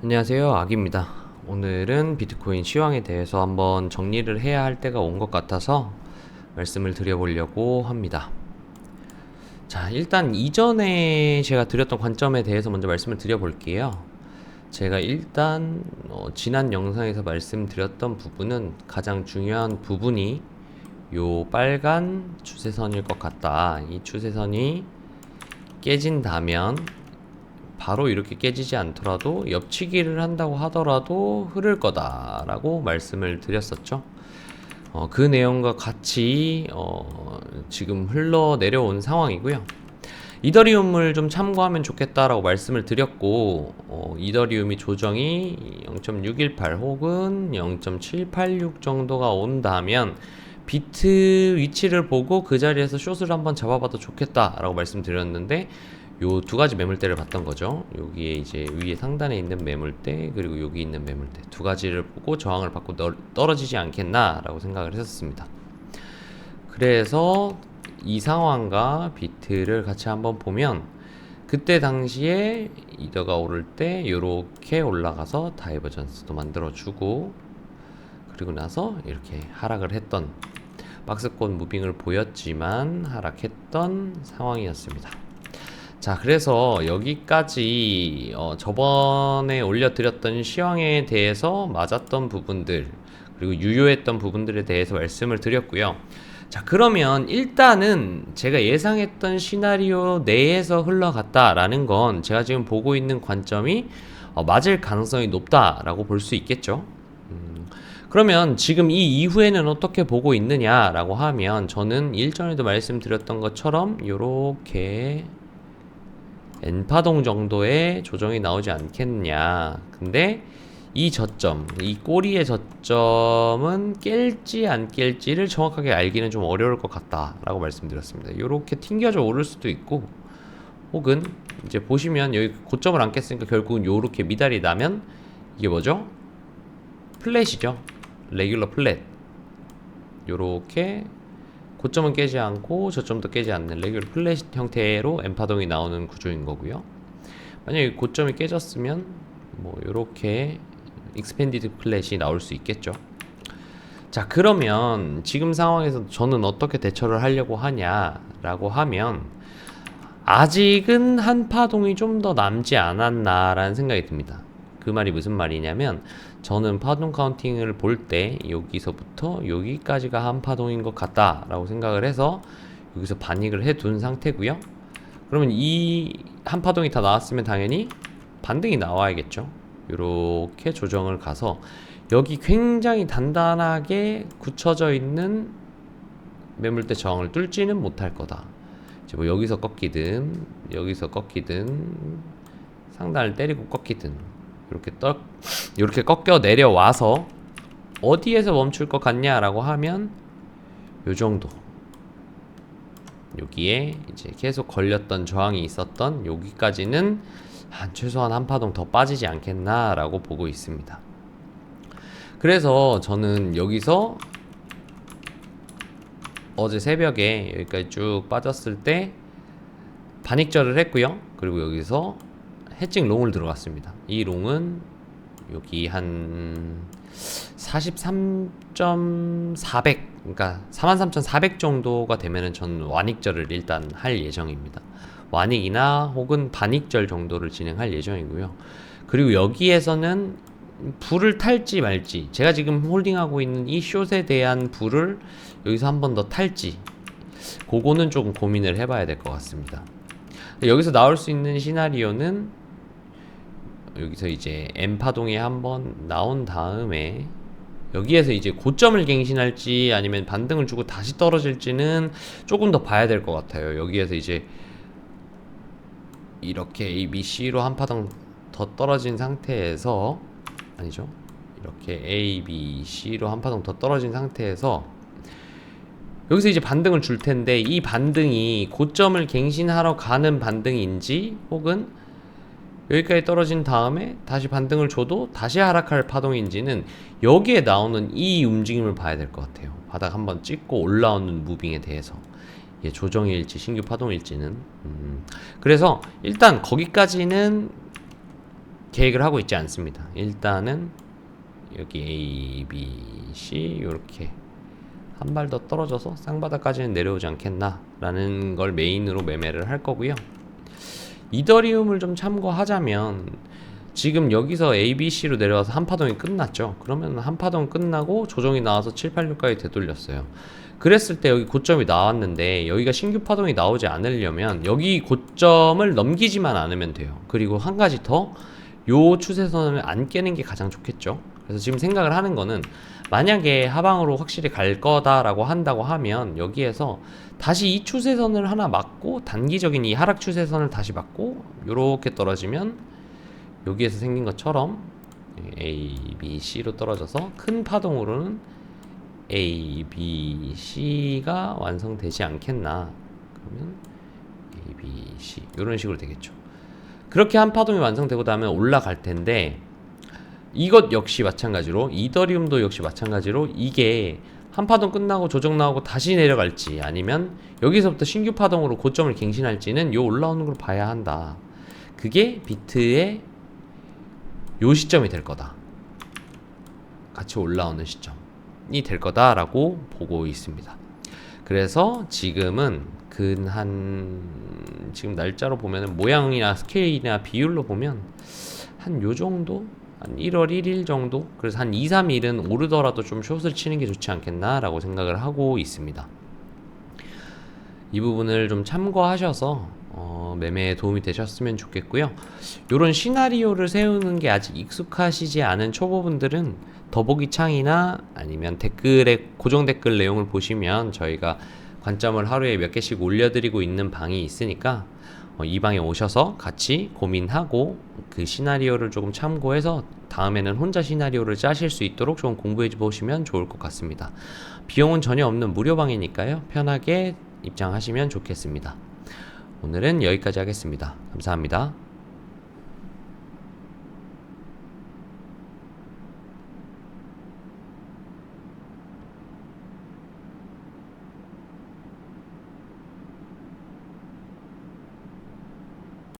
안녕하세요. 악입니다. 오늘은 비트코인 시황에 대해서 한번 정리를 해야 할 때가 온 것 같아서 말씀을 드려보려고 합니다. 자, 일단 이전에 제가 드렸던 관점에 대해서 먼저 말씀을 드려볼게요. 제가 일단 어, 지난 영상에서 말씀드렸던 부분은 가장 중요한 부분이 요 빨간 추세선일 것 같다. 이 추세선이 깨진다면 바로 이렇게 깨지지 않더라도 옆치기를 한다고 하더라도 흐를 거다라고 말씀을 드렸었죠. 어, 그 내용과 같이 어, 지금 흘러 내려온 상황이고요. 이더리움을 좀 참고하면 좋겠다라고 말씀을 드렸고 어, 이더리움이 조정이 0.618 혹은 0.786 정도가 온다면 비트 위치를 보고 그 자리에서 숏을 한번 잡아봐도 좋겠다라고 말씀드렸는데 요 두 가지 매물대를 봤던 거죠. 여기에 이제 위에 상단에 있는 매물대 그리고 여기 있는 매물대 두 가지를 보고 저항을 받고 널- 떨어지지 않겠나라고 생각을 했었습니다. 그래서 이 상황과 비트를 같이 한번 보면 그때 당시에 이더가 오를 때 이렇게 올라가서 다이버전스도 만들어주고 그리고 나서 이렇게 하락을 했던 박스권 무빙을 보였지만 하락했던 상황이었습니다. 자, 그래서 여기까지 어, 저번에 올려드렸던 시황에 대해서 맞았던 부분들 그리고 유효했던 부분들에 대해서 말씀을 드렸고요. 자, 그러면 일단은 제가 예상했던 시나리오 내에서 흘러갔다라는 건 제가 지금 보고 있는 관점이 어, 맞을 가능성이 높다라고 볼 수 있겠죠. 음, 그러면 지금 이 이후에는 어떻게 보고 있느냐라고 하면 저는 일전에도 말씀드렸던 것처럼 요렇게 N파동 정도의 조정이 나오지 않겠냐. 근데 이 저점, 이 꼬리의 저점은 깰지 안 깰지를 정확하게 알기는 좀 어려울 것 같다라고 말씀드렸습니다. 이렇게 튕겨져 오를 수도 있고, 혹은 이제 보시면 여기 고점을 안 깼으니까 결국은 요렇게 미달이 나면 이게 뭐죠? 플랫이죠. 레귤러 플랫. 요렇게 고점은 깨지 않고 저점도 깨지 않는 레귤러 플랫 형태로 엠파동이 나오는 구조인 거고요. 만약에 고점이 깨졌으면 뭐 요렇게 익스펜디드 플랫이 나올 수 있겠죠. 자, 그러면 지금 상황에서 저는 어떻게 대처를 하려고 하냐라고 하면 아직은 한 파동이 좀 더 남지 않았나라는 생각이 듭니다. 그 말이 무슨 말이냐면 저는 파동 카운팅을 볼 때 여기서부터 여기까지가 한 파동인 것 같다라고 생각을 해서 여기서 반익을 해 둔 상태고요. 그러면 이 한 파동이 다 나왔으면 당연히 반등이 나와야겠죠. 이렇게 조정을 가서 여기 굉장히 단단하게 굳혀져 있는 매물대 저항을 뚫지는 못할 거다. 이제 뭐 여기서 꺾이든 여기서 꺾이든 상단을 때리고 꺾이든 이렇게 떡 이렇게 꺾여 내려와서 어디에서 멈출 것 같냐라고 하면 요 정도 여기에 이제 계속 걸렸던 저항이 있었던 여기까지는 한 최소한 한 파동 더 빠지지 않겠나라고 보고 있습니다. 그래서 저는 여기서 어제 새벽에 여기까지 쭉 빠졌을 때 반익절을 했고요. 그리고 여기서 해칭 롱을 들어갔습니다. 이 롱은 여기 한 43.400 그러니까 43,400 정도가 되면은 전 완익절을 일단 할 예정입니다. 완익이나 혹은 반익절 정도를 진행할 예정이고요. 그리고 여기에서는 불을 탈지 말지 제가 지금 홀딩하고 있는 이 숏에 대한 불을 여기서 한 번 더 탈지 그거는 조금 고민을 해봐야 될 것 같습니다. 여기서 나올 수 있는 시나리오는 여기서 이제 M 파동이 한번 나온 다음에 여기에서 이제 고점을 갱신할지 아니면 반등을 주고 다시 떨어질지는 조금 더 봐야 될 것 같아요. 여기에서 이제 이렇게 A, B, C로 한 파동 더 떨어진 상태에서 아니죠. 이렇게 A, B, C로 한 파동 더 떨어진 상태에서 여기서 이제 반등을 줄 텐데 이 반등이 고점을 갱신하러 가는 반등인지 혹은 여기까지 떨어진 다음에 다시 반등을 줘도 다시 하락할 파동인지는 여기에 나오는 이 움직임을 봐야 될 것 같아요. 바닥 한번 찍고 올라오는 무빙에 대해서 이게 조정일지 신규 파동일지는 음. 그래서 일단 거기까지는 계획을 하고 있지 않습니다. 일단은 여기 A, B, C 이렇게 한 발 더 떨어져서 쌍바닥까지는 내려오지 않겠나라는 걸 메인으로 매매를 할 거고요. 이더리움을 좀 참고하자면 지금 여기서 A, B, C로 내려와서 한 파동이 끝났죠. 그러면 한 파동 끝나고 조정이 나와서 7, 8, 6까지 되돌렸어요. 그랬을 때 여기 고점이 나왔는데 여기가 신규 파동이 나오지 않으려면 여기 고점을 넘기지만 않으면 돼요. 그리고 한 가지 더 요 추세선을 안 깨는 게 가장 좋겠죠. 그래서 지금 생각을 하는 거는 만약에 하방으로 확실히 갈 거다라고 한다고 하면 여기에서 다시 이 추세선을 하나 맞고 단기적인 이 하락 추세선을 다시 맞고 요렇게 떨어지면 여기에서 생긴 것처럼 A, B, C로 떨어져서 큰 파동으로는 A, B, C가 완성되지 않겠나 그러면 A, B, C 이런 식으로 되겠죠. 그렇게 한 파동이 완성되고 나면 올라갈 텐데 이것 역시 마찬가지로 이더리움도 역시 마찬가지로 이게 한 파동 끝나고 조정 나오고 다시 내려갈지 아니면 여기서부터 신규 파동으로 고점을 갱신할지는 요 올라오는 걸 봐야 한다. 그게 비트의 요 시점이 될 거다. 같이 올라오는 시점이 될 거다라고 보고 있습니다. 그래서 지금은 근 한 지금 날짜로 보면은 모양이나 스케일이나 비율로 보면 한 요 정도 한 1월 1일 정도 그래서 한 2, 3일은 오르더라도 좀 숏을 치는 게 좋지 않겠나라고 생각을 하고 있습니다. 이 부분을 좀 참고하셔서 어, 매매에 도움이 되셨으면 좋겠고요. 이런 시나리오를 세우는 게 아직 익숙하시지 않은 초보분들은 더보기 창이나 아니면 댓글에 고정 댓글 내용을 보시면 저희가 관점을 하루에 몇 개씩 올려드리고 있는 방이 있으니까 어, 이 방에 오셔서 같이 고민하고 그 시나리오를 조금 참고해서 다음에는 혼자 시나리오를 짜실 수 있도록 좀 공부해 보시면 좋을 것 같습니다. 비용은 전혀 없는 무료 방이니까요. 편하게 입장하시면 좋겠습니다. 오늘은 여기까지 하겠습니다. 감사합니다.